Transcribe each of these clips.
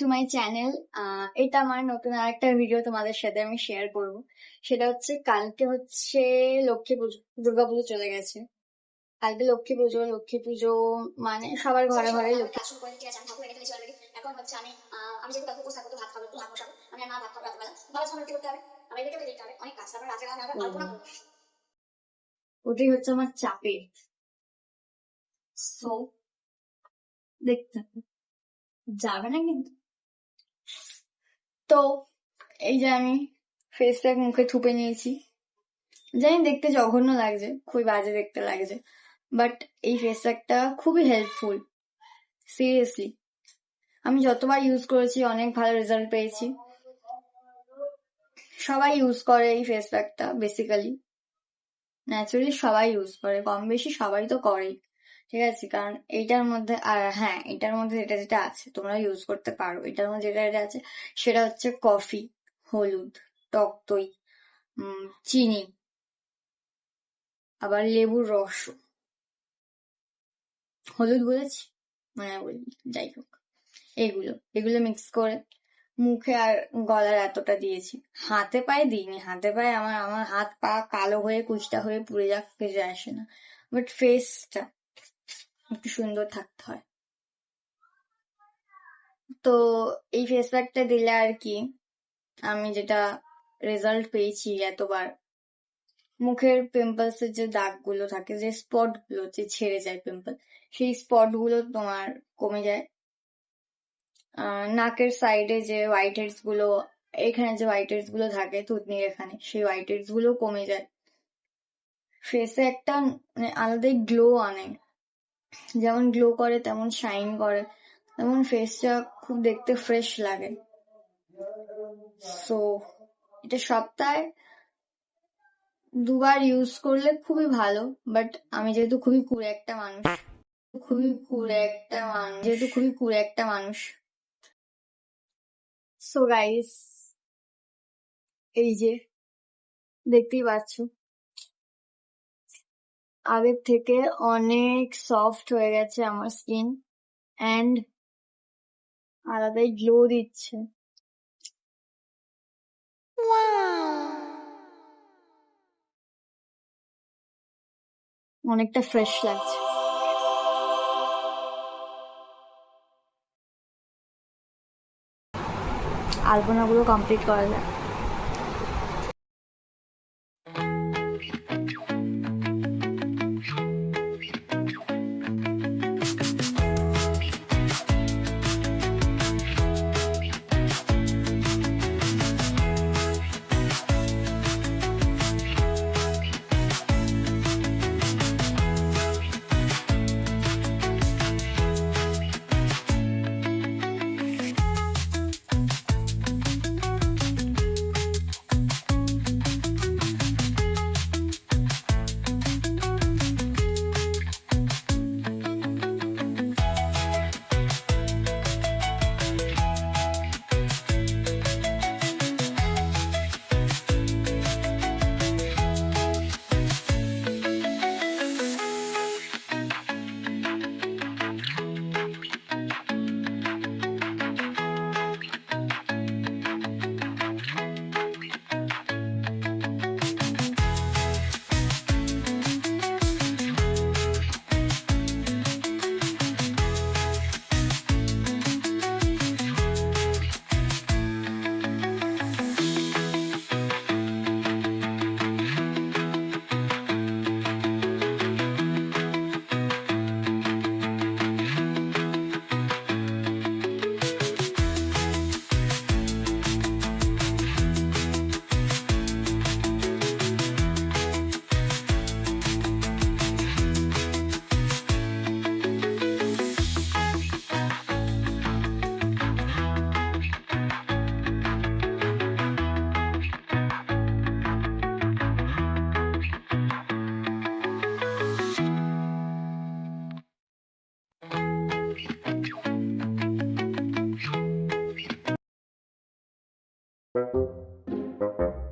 To my channel এটা আমার নতুন আরেকটা ভিডিও তোমাদের সাথে আমি শেয়ার করব। সেটা হচ্ছে কালকে হচ্ছে লক্ষ্মী পুজো দুর্গা পুজো চলে গেছে। কালকে লক্ষ্মী পুজো লক্ষ্মী পুজো মানে সবার ঘরে ঘরে লক্ষ্মী আমি already। এখন হচ্ছে আমি আমি যেহেতু থাকব ভাত খাব ভাত বসাবো আমি মা ভাত খাব বাবার করতে হবে? আমার এদিকে হবে। অনেক কাজ তারপর আমি আবার আলপনা করব ওটাই হচ্ছে আমার চাপের সো দেখতে হবে। যাবে না কিন্তু। তো এই যে আমি ফেস প্যাক মুখে থুপে নিয়েছি। জানি দেখতে জঘন্য লাগছে, খুবই বাজে দেখতে লাগছে বাট এই ফেস প্যাকটা খুবই হেল্পফুল সিরিয়াসলি আমি যতবার ইউজ করেছি, অনেক ভালো রেজাল্ট পেয়েছি। সবাই ইউজ করে এই ফেস প্যাকটা বেসিক্যালি ন্যাচারালি সবাই ইউজ করে কম বেশি সবাই তো করেই। ঠিক আছে, কারণ এইটার মধ্যে, আর হ্যাঁ এটার মধ্যে যেটা যেটা আছে, তোমরা ইউজ করতে পারো। এটার মধ্যে যেটা যেটা আছে, সেটা হচ্ছে কফি, হলুদ, টক দই চিনি, আবার লেবুর রস। হলুদ বলেছি? মানে বলি, যাই হোক। এগুলো এগুলো মিক্স করে মুখে আর গলার এতটা দিয়েছি। হাতে পায়ে দিইনি, হাতে পায়ে আমার আমার হাত পা কালো হয়ে, কুচটা হয়ে পুড়ে যাক কিছু আসে না। বাট ফেসটা একটু সুন্দর থাকতে হয়। তো এই ফেস প্যাকটা দিলে আর কি আমি যেটা রেজাল্ট পেয়েছি এতবার, মুখের পিম্পলস এর যে দাগগুলো থাকে, যে স্পটগুলো যে ছেড়ে যায় পিম্পল সেই স্পটগুলো তোমার কমে যায়। নাকের সাইডে যে হোয়াইট হেডসগুলো, এখানে যে হোয়াইট হেডসগুলো থাকে থুতনির এখানে, সেই হোয়াইট হেডসগুলো কমে যায়। ফেসে একটা মানে আলাদাই গ্লো আনে। যেমন গ্লো করে, তেমন শাইন করে, তেমন ফেসটা খুব দেখতে ফ্রেশ লাগে। সো এটা সপ্তাহে দুবার ইউজ করলে খুবই ভালো বাট আমি যেহেতু খুবই কুড়ে একটা মানুষ, খুবই কুড়ে একটা মানুষ যেহেতু খুবই কুড়ে একটা মানুষ। সো গাইস এই যে, দেখতেই পাচ্ছ। আগের থেকে অনেক সফট হয়ে গেছে আমার স্কিন অ্যান্ড আলাদাই গ্লো দিচ্ছে। অনেকটা ফ্রেশ লাগছে। আলপনাগুলো কমপ্লিট করা যাক।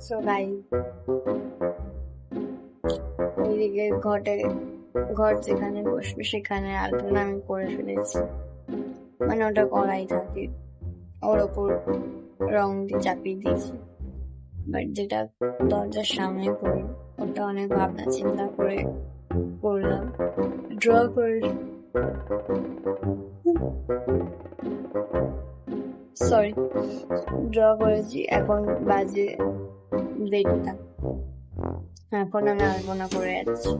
সো গাই ওইদিকে ঘটে, ঘর যেখানে বসবে সেখানে আলপনা আমি করে ফেলেছি। মানে ওটা করাই থাকে। ওর ওপর রং দিয়ে চাপিয়ে দিয়েছি। বাট যেটা দরজার সামনে করি ওটা অনেক ভাবনা চিন্তা করে করলাম ড্র করে সরি ড্র করেছি এখন বাজে দেড়টা। এখন আমি আলপনা করে যাচ্ছি।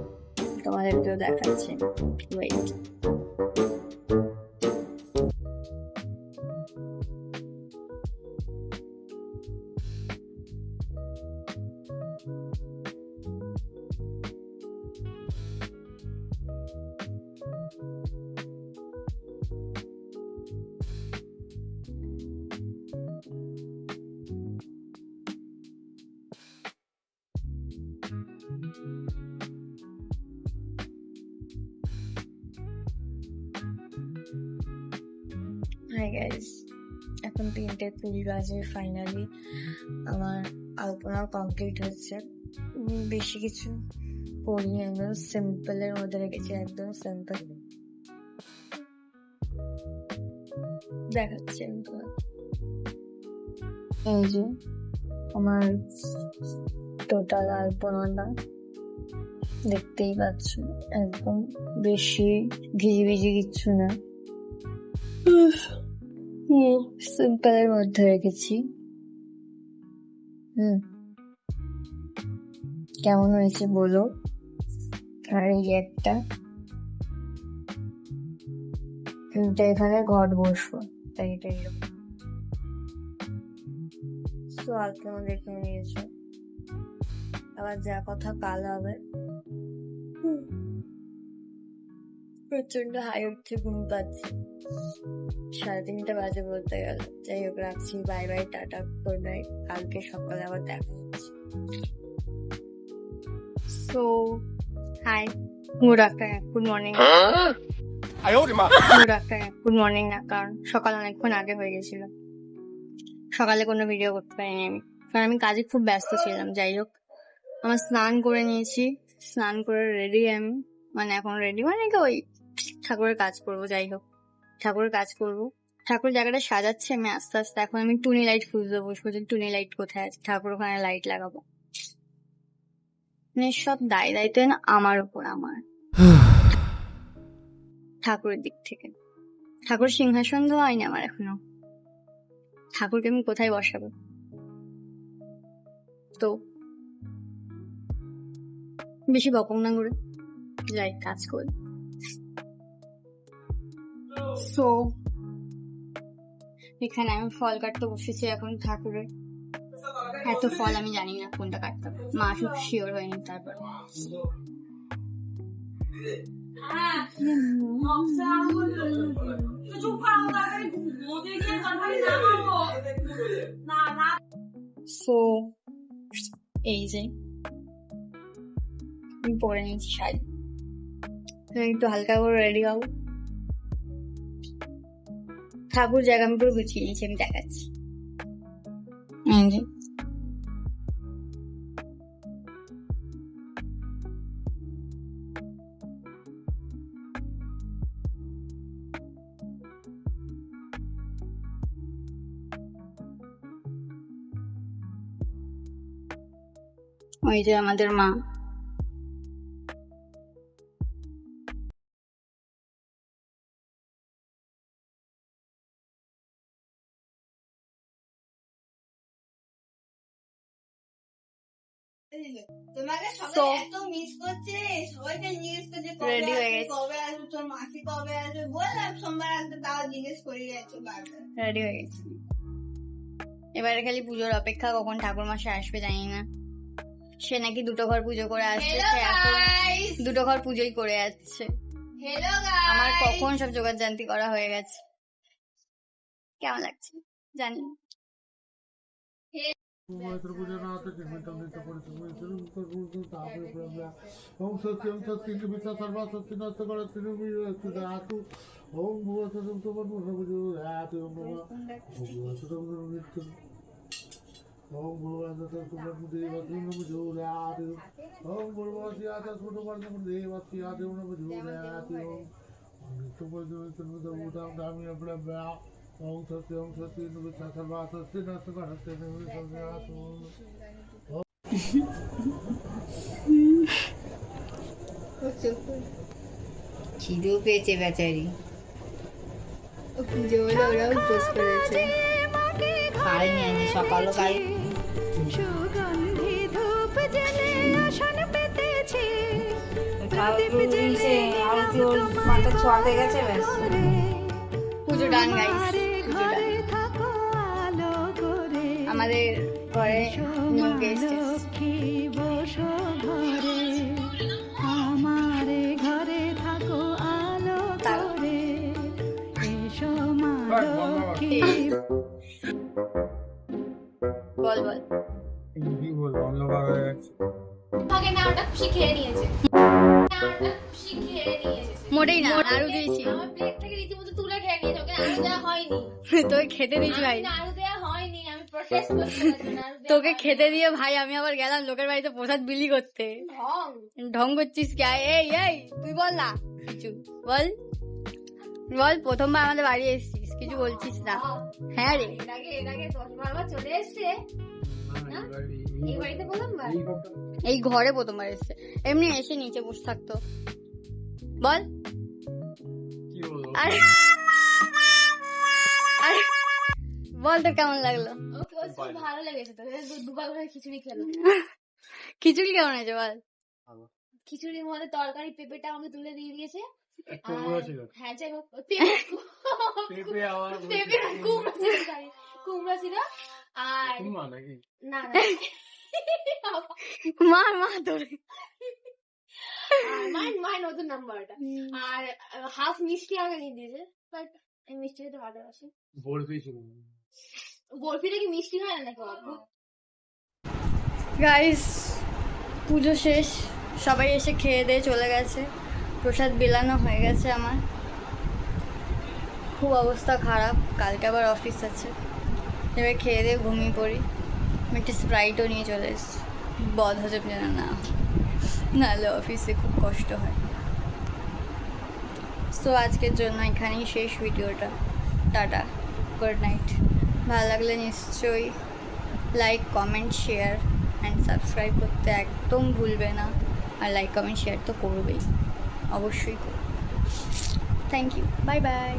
তোমাদেরকেও দেখাচ্ছি। ওয়েট এখন তিনটে কুড়ি বাজে ফাইনালি আমার আলপনা কমপ্লিট হচ্ছে বেশি কিছু করিনি একদম সিম্পলের মধ্যে রেখেছি, একদম সিম্পল দেখাচ্ছি আমি এই যে, আমার টোটাল আলপনাটা দেখতেই পাচ্ছ, একদম বেশি ঘিজিবিজি কিচ্ছু না। সিম্পলের মধ্যে রেখেছি। হুম। কেমন হয়েছে বলো? আর এই একটা। এটা এখানে ঘট বসবো, তাই এটা এরকম। তো আলপনা দেখে নিয়েছো। আবার যা কথা কাল হবে। হুম। প্রচণ্ড হাই উঠছে ঘুম পাচ্ছে। সাড়ে তিনটা বাজে বলতে গেল। যাই হোক রাখছি। Bye bye tata good night কালকে সকালে আবার দেখা so hi good afternoon good morning. Good afternoon good morning না কারণ সকাল অনেকক্ষণ আগে হয়ে গেছিল। সকালে কোনো ভিডিও করতে পারিনি আমি। কারণ আমি কাজে খুব ব্যস্ত ছিলাম যাই হোক। আমার স্নান করে নিয়েছি। স্নান করে রেডি আমি। মানে এখন রেডি মানে ওই ঠাকুরের কাজ করব যাই হোক। ঠাকুরের কাজ করব। ঠাকুর জায়গাটা সাজাচ্ছে আমি আস্তে আস্তে এখন আমি টুনি লাইট খুঁজতে বসবো যে টুনি লাইট কোথায় আছে? ঠাকুর ওখানে লাইট লাগাবো। মানে সব দায় দায়িত্ব না আমার উপর আমার। ঠাকুরের দিক থেকে। ঠাকুর সিংহাসন তো হয়নি আমার এখনও। ঠাকুরকে আমি কোথায় বসাবো? তো বেশি বকং না করে যাই কাজ করি। সো এখানে আমি ফল কাটতে বসেছি এখন ঠাকুরের। এত ফল আমি জানি না কোনটা কাটতে হবে। মা খুব শিওর হয়নি তারপর। সো এই যে আমি পরে নিয়েছি শাড়ি। একটু হালকা করে রেডি হব ঠাকুর জায়গা আমি পুরো গুছিয়ে নিয়েছি আমি দেখাচ্ছি। যে ওই যে আমাদের মা। রেডি হয়ে গেছি। এবারে খালি পুজোর অপেক্ষা কখন ঠাকুর মাসে আসবে জানি না। সে নাকি দুটো ঘর পুজো করে আসছে সে এখন দুটো ঘর পুজোই করে যাচ্ছে আমার কখন সব জোগাড় জানতি করা হয়ে গেছে। কেমন লাগছে? জানি না। পবিত্র পূজনাথ জীবিত মৃত পরিচিত তাপরে ব্রহ্মা ওম সত্যম সত্যি বিতা সর্বা সত্যি নষ্ট করে তিনি ধাতু ওম ভুবত তোমার বুঝু ধাতু ওম ভুবত তোমার মৃত্যু ওম ভুবত তোমার দেবতী বুঝু ধাতু ওম ভুবত আতা সুতমার দেবতী আতা বুঝু ধাতু নিত্য পরিচয় উদাম দামি সর্বা সত্যি নষ্ট করতে খিদেও পেয়েছে বেচারি। পুজো উপোস করেছে। সকালও খাই আরতি ওর মাথা ছোঁয়া গেছে ব্যাস। পুজো ডান গাইস আমাদের ঘরে গেস্ট বল বল কি বলব অন্ধকার হয়ে গেছে। আগে না ওটা খুশি খেয়ে নিয়েছে। না ওটা খুশি খেয়ে নিয়েছে। মোটেই না আরও দিয়েছি। আমার প্লেট থেকে রীতিমতো তুলে খেয়ে নিয়েছে ওকে আরও দেওয়া হয়নি। তোকে খেতে দিয়েছি ভাই। আমি আরও দেওয়া তোকে খেতে দিয়ে ভাই আমি আবার গেলাম লোকের বাড়িতে প্রসাদ বিলি করতে। ঢং। ঢং করছিস কে? এই এই তুই বল না। কিছু। বল। বল প্রথমবার আমাদের বাড়ি এসেছিস কিছু বলছিস না। হ্যাঁ রে। চলে এসছে। এই বাড়িতে প্রথমবার? এই ঘরে প্রথমবার এসছে। এমনি এসে নিচে বসে থাকতো। বল। আরে আরে বল তোর কেমন লাগল? ভালো লেগেছে তো দুবার করে খিচুড়ি খেলো খিচুড়ি কেমন আছে বল? খিচুড়ির মধ্যে তরকারি পেঁপেটা আমাকে তুলে দিয়ে দিয়েছে। আর- হ্যাঁ যাই হোক পেঁপে কুমড়ো ছিল না মার মা নতুন আর হাফ মিষ্টি আমাকে দিয়ে দিয়েছে বাট মিষ্টি খেতে ভালোবাসি। বরফিটা কি মিষ্টি হয় না নাকি গাইস পুজো শেষ। সবাই এসে খেয়ে দিয়ে চলে গেছে। প্রসাদ বিলানো হয়ে গেছে আমার। খুব অবস্থা খারাপ। কালকে আবার অফিস আছে। এবার খেয়ে দিয়ে ঘুমিয়ে পড়ি। আমি একটু স্প্রাইটও নিয়ে চলে এসেছি। বদ হজম যেন না নাহলে অফিসে খুব কষ্ট হয়। সো আজকের জন্য এখানেই শেষ ভিডিওটা টাটা। গুড নাইট ভালো লাগলে নিশ্চয়ই like comment share and subscribe করতে একদম ভুলবে না। আর লাইক কমেন্ট শেয়ার তো করবেই। অবশ্যই করবে। Thank you bye bye